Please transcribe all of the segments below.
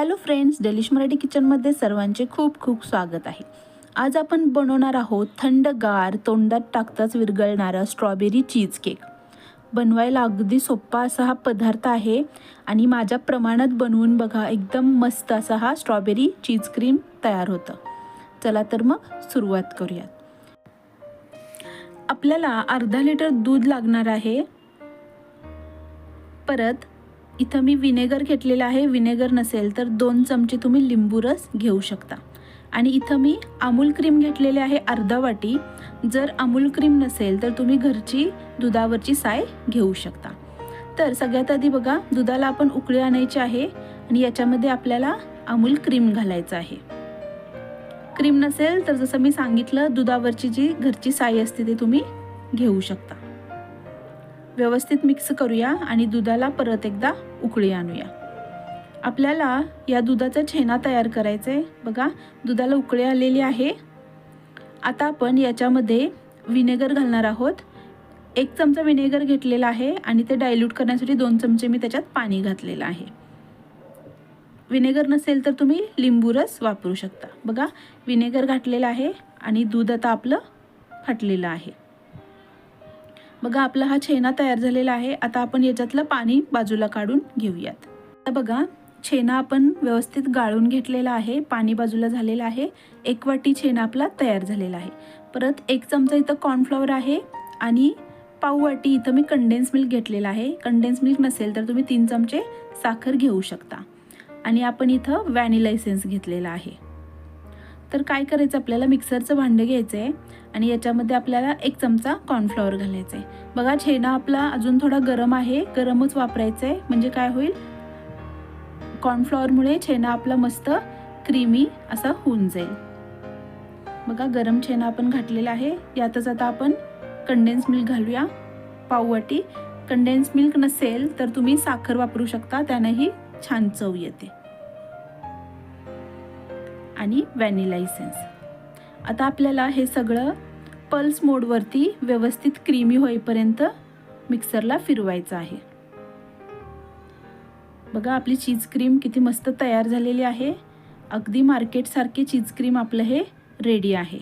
Hello friends delish Marathi किचनमध्ये सर्वांचे खूप खूप स्वागत आहे. आज आपण बनवणार आहोत थंडगार तोंडात टाकताच विरघळणारा स्ट्रॉबेरी चीज केक बनवायला अगदी सोप्पा असा हा पदार्थ आहे आणि माझ्या प्रमाणात बनवून बघा एकदम मस्त असा हा स्ट्रॉबेरी चीज क्रीम तयार होतं. चला तर मग सुरुवात करूयात. आपल्याला अर्धा लिटर दूध लागणार आहे. परत इथं मी विनेगर घेतलेलं आहे विनेगर नसेल तर दोन चमचे तुम्ही लिंबू रस घेऊ शकता. आणि इथं मी अमूल क्रीम घेतलेले आहे अर्धा वाटी. जर अमूल क्रीम नसेल तर तुम्ही घरची दुधावरची साय घेऊ शकता. तर सगळ्यात आधी बघा दुधाला आपण उकळी आणायची आहे आणि याच्यामध्ये आपल्याला अमूल क्रीम घालायचं आहे. क्रीम नसेल तर जसं मी सांगितलं दुधावरची जी घरची साय असते ते तुम्ही घेऊ शकता. व्यवस्थित मिक्स करूया आणि दुधाला परत एकदा उकळी आणूया. आपल्याला या दुधाचा छेना तयार करायचा आहे. बघा दुधाला उकळी आलेली आहे. आता आपण याच्यामध्ये विनेगर घालणार आहोत. एक चमचा विनेगर घेतलेला आहे आणि ते डायल्यूट करण्यासाठी दोन चमचे मी त्याच्यात पाणी घातलेलं आहे. विनेगर नसेल तर तुम्ही लिंबू रस वापरू शकता. बघा विनेगर घातलेलं आहे आणि दूध आता आपलं फाटलेलं आहे. बघा आपला हा छेना तयार झालेला आहे. आता आपण याच्यातलं पाणी बाजूला काढून घेऊयात. आता बघा छेना आपण व्यवस्थित गाळून घेतलेला आहे. पाणी बाजूला झालेलं आहे. एक वाटी छेना आपला तयार झालेला आहे. परत एक चमचा इथं कॉर्नफ्लॉवर आहे आणि पाव वाटी इथं मी कंडेन्स मिल्क घेतलेला आहे. कंडेन्स मिल्क नसेल तर तुम्ही तीन चमचे साखर घेऊ शकता. आणि आपण इथं व्हॅनिला इसेन्स घेतलेला आहे. तर काय करायचं? आपल्याला मिक्सरचं भांडं घ्यायचं आहे आणि याच्यामध्ये आपल्याला एक चमचा कॉर्नफ्लॉवर घालायचं आहे बघा छेना आपला अजून थोडा गरम आहे. गरमच वापरायचं आहे म्हणजे काय होईल? कॉर्नफ्लॉवरमुळे छेना आपला मस्त क्रीमी असा होऊन जाईल. बघा गरम छेना आपण घातलेला आहे. यातच आता आपण कंडेन्स मिल्क घालूया. पाववाटी कंडेन्स मिल्क नसेल तर तुम्ही साखर वापरू शकता. त्यानंही छान चव येते. आणि व्हॅनिला इसेन्स आता आपल्याला हे सगळं पल्स मोडवरती व्यवस्थित क्रीमी होईपर्यंत मिक्सरला फिरवायचं आहे. बघा आपली चीज क्रीम किती मस्त तयार झालेली आहे. अगदी मार्केटसारखी चीज क्रीम आपलं हे रेडी आहे.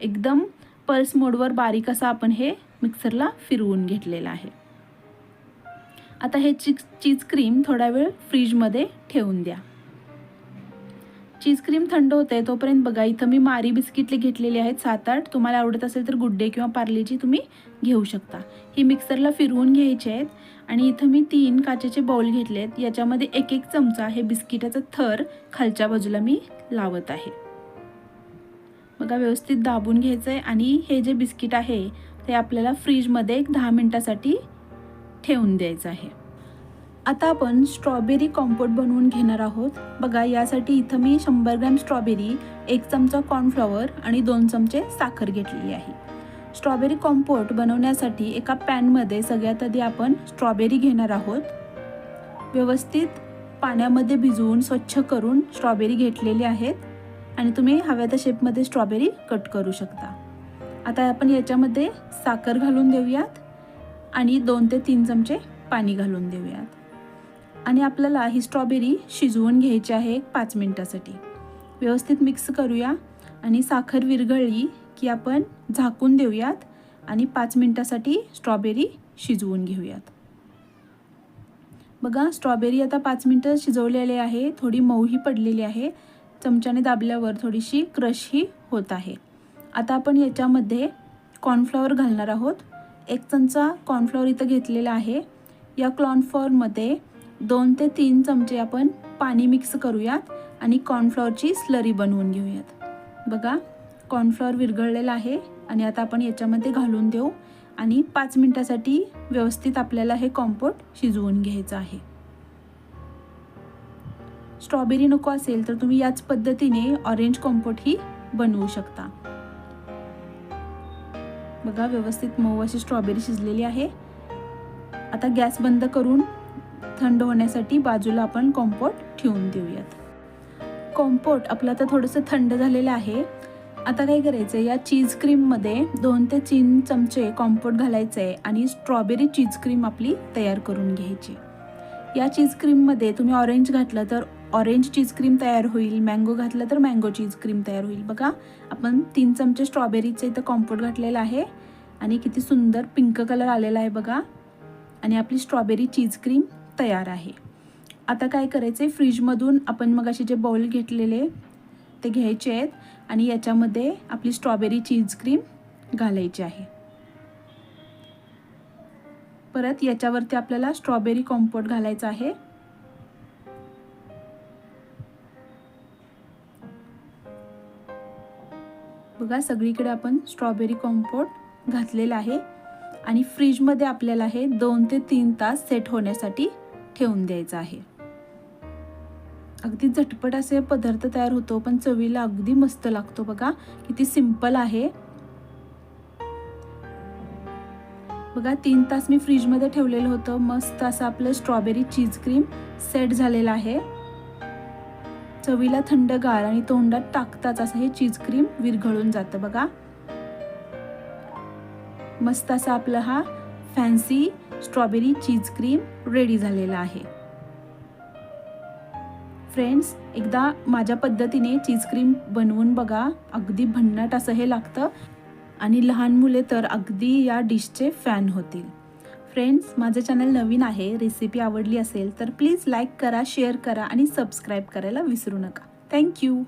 एकदम पल्स मोडवर बारीक असं आपण हे मिक्सरला फिरवून घेतलेलं आहे. आता हे चीज चीज क्रीम थोडा वेळ फ्रीजमध्ये ठेवून द्या. चीज क्रीम थंड होते तोपर्यंत बघा इथं मी मारी बिस्किटले घेतलेली आहेत सात आठ तुम्हाला आवडत असेल तर गुड्डे किंवा पार्लेची तुम्ही घेऊ शकता. ही मिक्सरला फिरवून घ्यायचे आहेत आणि इथं मी तीन काचेचे बाउल घेतले आहेत. याच्यामध्ये एक एक चमचा हे बिस्किटाचा थर खालच्या बाजूला मी लावत आहे. बघा व्यवस्थित दाबून घ्यायचं आहे आणि हे जे बिस्किट आहे ते आपल्याला फ्रीजमध्ये एक दहा मिनटासाठी ठेवून द्यायचं आहे. आता आपण स्ट्रॉबेरी कॉम्पोट बनवून घेणार आहोत. बघा यासाठी इथं मी शंभर ग्रॅम स्ट्रॉबेरी एक चमचा कॉर्नफ्लॉवर आणि दोन चमचे साखर घेतलेली आहे. स्ट्रॉबेरी कॉम्पोट बनवण्यासाठी एका पॅनमध्ये सगळ्यात आधी आपण स्ट्रॉबेरी घेणार आहोत. व्यवस्थित पाण्यामध्ये भिजवून स्वच्छ करून स्ट्रॉबेरी घेतलेली आहेत आणि तुम्ही हव्या त्या शेपमध्ये स्ट्रॉबेरी कट करू शकता. आता आपण याच्यामध्ये साखर घालून देऊयात आणि दोन ते तीन चमचे पाणी घालून देऊयात. आणि आपल्याला ही स्ट्रॉबेरी शिजवून घ्यायची आहे पाच मिनटासाठी. व्यवस्थित मिक्स करूया आणि साखर विरघळली की आपण झाकून देऊयात आणि पाच मिनटासाठी स्ट्रॉबेरी शिजवून घेऊयात. बघा स्ट्रॉबेरी आता पाच मिनटं शिजवलेली आहे थोडी मऊही पडलेली आहे चमच्याने दाबल्यावर थोडीशी क्रशही होत आहे. आता आपण याच्यामध्ये कॉर्नफ्लॉवर घालणार आहोत. एक चमचा कॉर्नफ्लॉवर इथं घेतलेला आहे. या कॉर्नफ्लॉवरमध्ये दोन ते तीन चमचे आपण पाणी मिक्स करूयात आणि कॉर्नफ्लॉवरची स्लरी बनवून घेऊयात. बघा कॉर्नफ्लॉवर विरघळलेला आहे आणि आता आपण याच्यामध्ये घालून देऊ आणि पाच मिनटासाठी व्यवस्थित आपल्याला हे कॉम्पोट शिजवून घ्यायचं आहे. स्ट्रॉबेरी नको असेल तर तुम्ही याच पद्धतीने ऑरेंज कॉम्पोटही बनवू शकता. बघा व्यवस्थित मऊ अशी स्ट्रॉबेरी शिजलेली आहे. आता गॅस बंद करून थंड होण्यासाठी बाजूला आपण कॉम्पोट ठेवून देऊयात. कॉम्पोट आपलं आता थोडंसं थंड झालेलं आहे. आता काय करायचं या चीज क्रीममध्ये दोन ते तीन चमचे कॉम्पोट घालायचं आहे आणि स्ट्रॉबेरी चीज क्रीम आपली तयार करून घ्यायची. या चीज क्रीममध्ये तुम्ही ऑरेंज घातलं तर ऑरेंज चीज क्रीम तयार होईल. मँगो घातलं तर मँगो चीज क्रीम तयार होईल. बघा आपण तीन चमचे स्ट्रॉबेरीचं इथं कॉम्पोट घातलेलं आहे. आणि किती सुंदर पिंक कलर आलेला आहे बघा. आणि आपली स्ट्रॉबेरी चीज क्रीम तयार आहे. आता काय करायचं आहे फ्रीजमधून आपण मग असे जे बॉल घेतलेले ते घ्यायचे आहेत आणि याच्यामध्ये आपली स्ट्रॉबेरी चीज क्रीम घालायची आहे. परत याच्यावरती आपल्याला स्ट्रॉबेरी कॉम्पोट घालायचं आहे. बघा सगळीकडे आपण स्ट्रॉबेरी कॉम्पोट घातलेलं आहे आणि फ्रीजमध्ये आपल्याला हे दोन ते तीन तास सेट होण्यासाठी ठेवून द्यायचं आहे. अगदी झटपट असे पदार्थ तयार होतो पण चवीला अगदी मस्त लागतो बघा. किती सिंपल आहे. बघा तीन तास मी फ्रीजमध्ये ठेवलेलं होतं. मस्त असं आपलं स्ट्रॉबेरी चीज क्रीम सेट झालेलं आहे. चवीला थंडगार आणि तोंडात टाकताच असं हे चीज क्रीम विरघळून जातं बघा. मस्त असा आपला हा fancy strawberry cheese cream ready झालेला आहे. फ्रेंड्स एकदा माझ्या पद्धतीने चीज क्रीम बनवून बघा. अगदी भन्नाट असं हे लागतं. आणि लहान मुले तर अगदी या डिशचे फॅन होतील. फ्रेंड्स माझं चॅनल नवीन आहे रेसिपी आवडली असेल तर प्लीज लाईक करा शेअर करा आणि सबस्क्राईब करायला विसरू नका. थँक्यू!